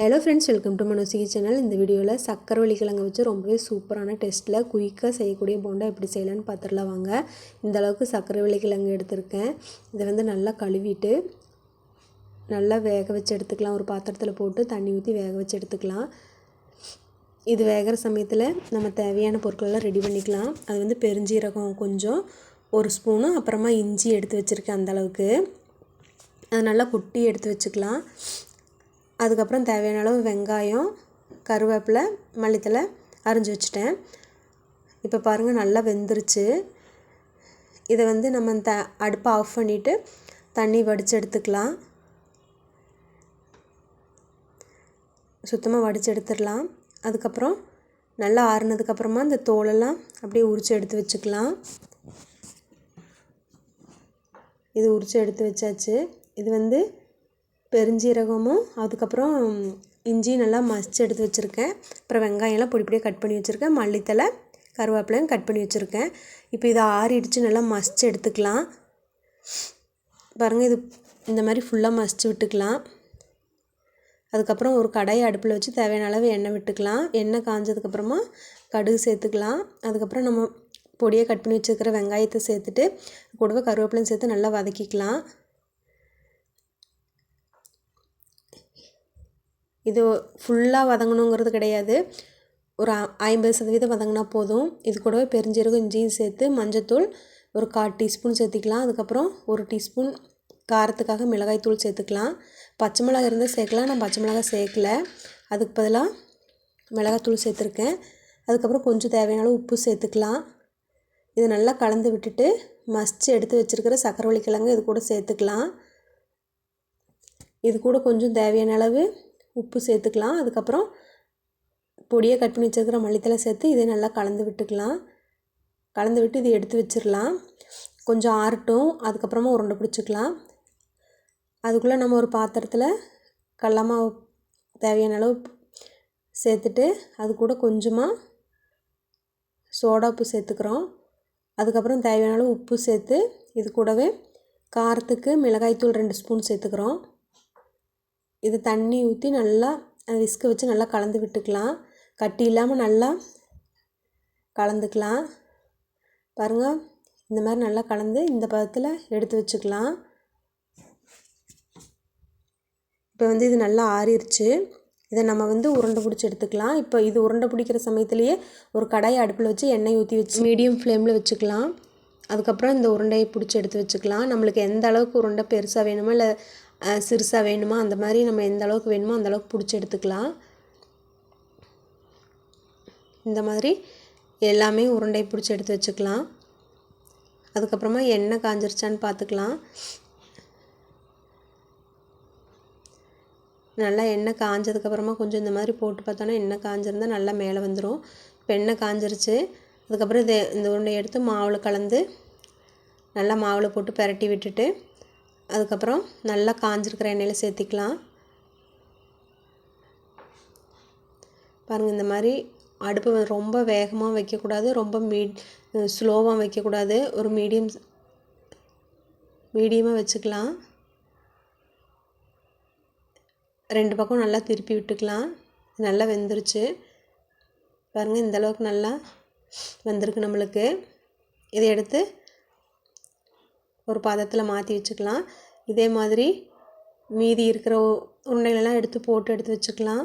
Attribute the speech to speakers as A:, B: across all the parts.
A: Hello friends welcome to Manosiki channel இந்த வீடியோவில் சக்கரவள்ளி கிழங்கு வச்சு ரொம்பவே சூப்பரான டெஸ்ட்டில் குயிக்காக செய்யக்கூடிய போண்டா எப்படி செய்யலான்னு பார்த்துடலாம் வாங்க. இந்த அளவுக்கு சக்கரவள்ளி கிழங்கு எடுத்திருக்கேன். இதை வந்து நல்லா கழுவிட்டு நல்லா வேக வச்சு எடுத்துக்கலாம். ஒரு பாத்திரத்தில் போட்டு தண்ணி ஊற்றி வேக வச்சு எடுத்துக்கலாம். இது வேகிற சமயத்தில் நம்ம தேவையான பொருட்களெல்லாம் ரெடி பண்ணிக்கலாம். அது வந்து பெருஞ்சீரகம் கொஞ்சம் ஒரு ஸ்பூனு அப்புறமா இஞ்சி எடுத்து வச்சுருக்கேன் அந்தளவுக்கு அது நல்லா குட்டி எடுத்து வச்சுக்கலாம். அதுக்கப்புறம் தேவையான அளவு வெங்காயம் கருவேப்பிலை மல்லித்தலை அரிஞ்சு வச்சுட்டேன். இப்போ பாருங்கள் நல்லா வெந்துருச்சு. இதை வந்து நம்ம த அடுப்பை ஆஃப் பண்ணிவிட்டு தண்ணி வடித்து எடுத்துக்கலாம். சுத்தமாக வடித்து எடுத்துடலாம். அதுக்கப்புறம் நல்லா ஆறுனதுக்கப்புறமா இந்த தோலெல்லாம் அப்படியே உரித்து எடுத்து வச்சுக்கலாம். இது உரித்து எடுத்து வச்சாச்சு. இது வந்து பெருஞ்சீரகமும் அதுக்கப்புறம் இஞ்சி நல்லா மசிச்சு எடுத்து வச்சுருக்கேன். அப்புறம் வெங்காயம்லாம் பொடி பொடியாக கட் பண்ணி வச்சுருக்கேன். மல்லித்தலை கருவேப்பிலையும் கட் பண்ணி வச்சுருக்கேன். இப்போ இதை ஆறிடுச்சு நல்லா மசிச்சு எடுத்துக்கலாம். பாருங்கள் இது இந்த மாதிரி ஃபுல்லாக மசிச்சு விட்டுக்கலாம். அதுக்கப்புறம் ஒரு கடையை அடுப்பில் வச்சு தேவையான அளவு எண்ணெய் விட்டுக்கலாம். எண்ணெய் காஞ்சதுக்கப்புறமா கடுகு சேர்த்துக்கலாம். அதுக்கப்புறம் நம்ம பொடியை கட் பண்ணி வச்சுருக்கிற வெங்காயத்தை சேர்த்துட்டு கூடவே கருவேப்பிலையும் சேர்த்து நல்லா வதக்கிக்கலாம். இது ஃபுல்லாக வதங்கணுங்கிறது கிடையாது. ஒரு ஐம்பது சதவீதம் வதங்கினா போதும். இது கூடவே பெருஞ்சீரகம் இஞ்சியும் சேர்த்து மஞ்சத்தூள் ஒரு கால் டீஸ்பூன் சேர்த்திக்கலாம். அதுக்கப்புறம் ஒரு டீஸ்பூன் காரத்துக்காக மிளகாய் தூள் சேர்த்துக்கலாம். பச்சை மிளகாய் இருந்தால் சேர்க்கலாம். நான் பச்சை மிளகாய் சேர்க்கல. அதுக்கு பதிலாக மிளகாய் தூள் சேர்த்துருக்கேன். அதுக்கப்புறம் கொஞ்சம் தேவையான அளவு உப்பு சேர்த்துக்கலாம். இது நல்லா கலந்து விட்டுட்டு மசித்து எடுத்து வச்சுருக்கிற சக்கரவள்ளி கிழங்கு இது கூட சேர்த்துக்கலாம். இது கூட கொஞ்சம் தேவையான அளவு உப்பு சேர்த்துக்கலாம். அதுக்கப்புறம் பொடியை கட் பண்ணி வச்சுருக்கிற மல்லித்தலை சேர்த்து இதை நல்லா கலந்து விட்டுக்கலாம். கலந்து விட்டு இதை எடுத்து வச்சிடலாம். கொஞ்சம் ஆறட்டும். அதுக்கப்புறமா உருண்டை பிடிச்சிக்கலாம். அதுக்குள்ளே நம்ம ஒரு பாத்திரத்தில் கடலமாவு தேவையான அளவு சேர்த்துட்டு அது கூட கொஞ்சமாக சோடா உப்பு சேர்த்துக்கிறோம். அதுக்கப்புறம் தேவையான அளவு உப்பு சேர்த்து இது கூடவே காரத்துக்கு மிளகாய்த்தூள் ரெண்டு ஸ்பூன் சேர்த்துக்கிறோம். இது தண்ணி ஊற்றி நல்லா விஸ்க வச்சு நல்லா கலந்து விட்டுக்கலாம். கட்டி இல்லாமல் நல்லா கலந்துக்கலாம். பாருங்கள் இந்த மாதிரி நல்லா கலந்து இந்த பதத்தில் எடுத்து வச்சுக்கலாம். இப்போ வந்து இது நல்லா ஆறிடுச்சு இதை நம்ம வந்து உருண்டை பிடிச்சி எடுத்துக்கலாம். இப்போ இது உருண்டை பிடிக்கிற சமயத்துலேயே ஒரு கடாயை அடுப்பில் வச்சு எண்ணெய் ஊற்றி வச்சு மீடியம் ஃப்ளேமில் வச்சுக்கலாம். அதுக்கப்புறம் இந்த உருண்டையை பிடிச்சி எடுத்து வச்சுக்கலாம். நம்மளுக்கு எந்த அளவுக்கு உருண்டை பெருசாக வேணுமோ இல்லை சிறுசாக வேணுமோ? அந்த மாதிரி நம்ம எந்த அளவுக்கு வேணுமோ அந்த அளவுக்கு பிடிச்சி எடுத்துக்கலாம். இந்த மாதிரி எல்லாமே உருண்டை பிடிச்சி எடுத்து வச்சுக்கலாம். அதுக்கப்புறமா எண்ணெய் காஞ்சிருச்சான்னு பார்த்துக்கலாம். நல்லா எண்ணெய் காஞ்சதுக்கப்புறமா கொஞ்சம் இந்த மாதிரி போட்டு பார்த்தோன்னா எண்ணெய் காஞ்சிருந்தால் நல்லா மேலே வந்துடும் இப்போ எண்ணெய் காஞ்சிருச்சு. அதுக்கப்புறம் இதை இந்த உருண்டை எடுத்து மாவில் கலந்து நல்லா மாவில் போட்டு பெரட்டி விட்டுட்டு அதுக்கப்புறம் நல்லா காஞ்சிருக்கிற எண்ணெயில் சேர்த்திக்கலாம். பாருங்கள் இந்த மாதிரி அடுப்பு ரொம்ப வேகமாக வைக்கக்கூடாது ரொம்ப மீட் ஸ்லோவாக வைக்கக்கூடாது. ஒரு மீடியம் மீடியமாக வச்சுக்கலாம். ரெண்டு பக்கம் நல்லா திருப்பி விட்டுக்கலாம். நல்லா வெந்துருச்சு. பாருங்கள் இந்தளவுக்கு நல்லா வந்திருக்கு நம்மளுக்கு. இதை எடுத்து ஒரு பதத்தில் மாற்றி வச்சுக்கலாம். இதே மாதிரி மீதி இருக்கிற உருண்டைகளெல்லாம் எடுத்து போட்டு எடுத்து வச்சுக்கலாம்.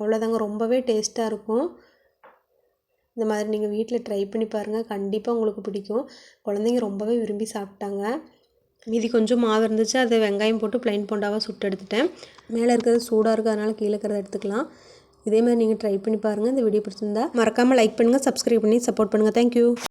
A: அவ்வளோதாங்க ரொம்பவே டேஸ்ட்டாக இருக்கும். இந்த மாதிரி நீங்கள் வீட்டில் ட்ரை பண்ணி பாருங்கள் கண்டிப்பாக உங்களுக்கு பிடிக்கும். குழந்தைங்க ரொம்பவே விரும்பி சாப்பிட்டாங்க. மீதி கொஞ்சம் மாவு இருந்துச்சு. அதை வெங்காயம் போட்டு ப்ளைன் போண்டாவாக சுட்டு எடுத்துட்டேன். மேலே இருக்கிறது சூடாக இருக்குது அதனால் கீழே இருக்கிறத எடுத்துக்கலாம். இதே மாதிரி நீங்கள் ட்ரை பண்ணி பாருங்கள் இந்த வீடியோ பிடிச்சிருந்தா மறக்காமல் லைக் பண்ணுங்கள் சப்ஸ்கிரைப் பண்ணி சப்போர்ட் பண்ணுங்கள் தேங்க்யூ